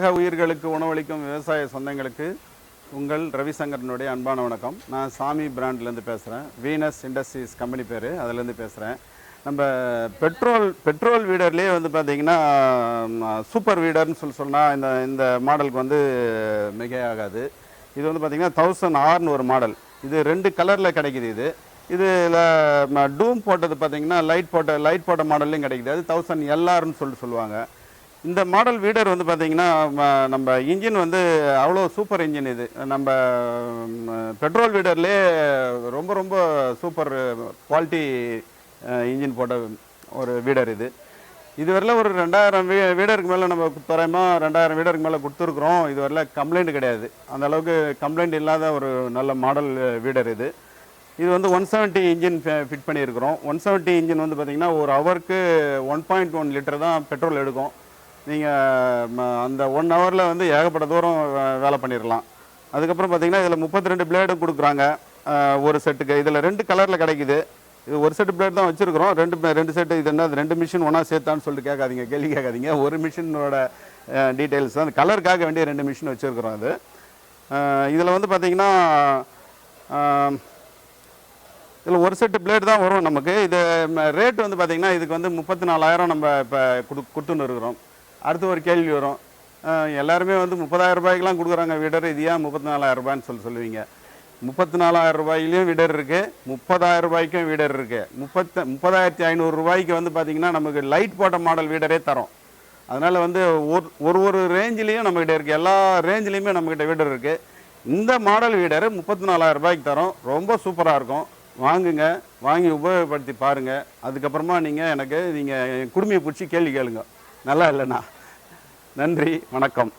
உலக உயிர்களுக்கு உணவளிக்கும் விவசாய சொந்தங்களுக்கு உங்கள் ரவிசங்கரனுடைய அன்பான வணக்கம். நான் சாமி பிராண்ட்லேருந்து பேசுகிறேன். வீனஸ் இண்டஸ்ட்ரீஸ் கம்பெனி பேர். அதுலேருந்து பேசுகிறேன். நம்ம பெட்ரோல் பெட்ரோல் வீடர்லேயே வந்து பார்த்திங்கன்னா சூப்பர் வீடர்னு சொல்லி சொன்னால் இந்த இந்த மாடலுக்கு வந்து மிகையாகாது. இது வந்து பார்த்திங்கன்னா தௌசண்ட் ஆர்னு ஒரு மாடல். இது ரெண்டு கலரில் கிடைக்குது இது. இதில் டூம் போட்டது பார்த்தீங்கன்னா லைட் போட்ட லைட் போட்ட மாடல்லையும் கிடைக்குது. அது தௌசண்ட் எல்ஆர்னு சொல்லிட்டு சொல்லுவாங்க. இந்த மாடல் வீடர் வந்து பார்த்தீங்கன்னா நம்ம இன்ஜின் வந்து அவ்வளோ சூப்பர் இன்ஜின் இது. நம்ம பெட்ரோல் வீடர்லேயே ரொம்ப ரொம்ப சூப்பர் குவாலிட்டி இன்ஜின் போட்ட ஒரு வீடர் இது. இதுவரையில் ஒரு ரெண்டாயிரம் வீ வீடருக்கு மேலே நம்ம தோராயமாக ரெண்டாயிரம் வீடருக்கு மேலே கொடுத்துருக்குறோம். இதுவரையில் கம்ப்ளைண்ட் கிடையாது. அந்த அளவுக்கு கம்ப்ளைண்ட் இல்லாத ஒரு நல்ல மாடல் வீடர் இது. இது வந்து ஒன் செவன்ட்டி இன்ஜின் ஃபிட் பண்ணியிருக்கிறோம். ஒன் செவன்ட்டி இன்ஜின் வந்து பார்த்திங்கன்னா ஒரு ஹவருக்கு ஒன் பாயிண்ட் ஒன் லிட்டர் தான் பெட்ரோல் எடுக்கும். நீங்கள் அந்த ஒன் ஹவரில் வந்து ஏகப்பட்ட தூரம் வேலை பண்ணிடலாம் அதுக்கப்புறம் பார்த்தீங்கன்னா இதில் முப்பத்தி ரெண்டு பிளேடும் கொடுக்குறாங்க ஒரு செட்டுக்கு இதில் ரெண்டு கலரில் கிடைக்குது. இது ஒரு செட்டு பிளேட் தான் வச்சுருக்கிறோம். ரெண்டு ரெண்டு செட்டு இது என்ன ரெண்டு மிஷின் ஒன்றா சேர்த்தான்னு சொல்லிட்டு கேட்காதீங்க கேள்வி கேட்காதீங்க. ஒரு மிஷினோட டீட்டெயில்ஸ் தான். கலருக்காக வேண்டிய ரெண்டு மிஷின் வச்சுருக்குறோம் அது. இதில் வந்து பார்த்திங்கன்னா இதில் ஒரு செட்டு பிளேட் தான் வரும் நமக்கு. இது ரேட் வந்து பார்த்திங்கன்னா இதுக்கு வந்து முப்பத்தி நாலாயிரம் நம்ம இப்போ கொடு கொடுத்துன்னு இருக்கிறோம். அடுத்து ஒரு கேள்வி வரும். எல்லாருமே வந்து முப்பதாயிரம் ரூபாய்க்கெலாம் கொடுக்குறாங்க வீடர். இது ஏன் முப்பத்தி நாலாயிரரூபான்னு சொல்லி சொல்லுவீங்க. முப்பத்தி நாலாயிரம் ரூபாயிலையும் வீடர் இருக்குது முப்பதாயிரம் ரூபாய்க்கும் வீடர் இருக்குது முப்பத்த முப்பதாயிரத்தி ஐநூறு ரூபாய்க்கு வந்து பார்த்தீங்கன்னா நமக்கு லைட் போட்ட மாடல் வீடரே தரோம். அதனால் வந்து ஒரு ஒரு ஒரு ரேஞ்சிலையும் நம்மக்கிட்ட இருக்குது எல்லா ரேஞ்சிலையுமே நம்மக்கிட்ட வீடர் இருக்குது இந்த மாடல் வீடர் முப்பத்தி நாலாயிரம் ரூபாய்க்கு தரோம். ரொம்ப சூப்பராக இருக்கும். வாங்குங்க வாங்கி உபயோகப்படுத்தி பாருங்கள் அதுக்கப்புறமா நீங்கள் எனக்கு நீங்கள் குடுமையை பிடிச்சி கேள்வி கேளுங்கள் நல்லா இல்லைண்ணா. நன்றி வணக்கம்.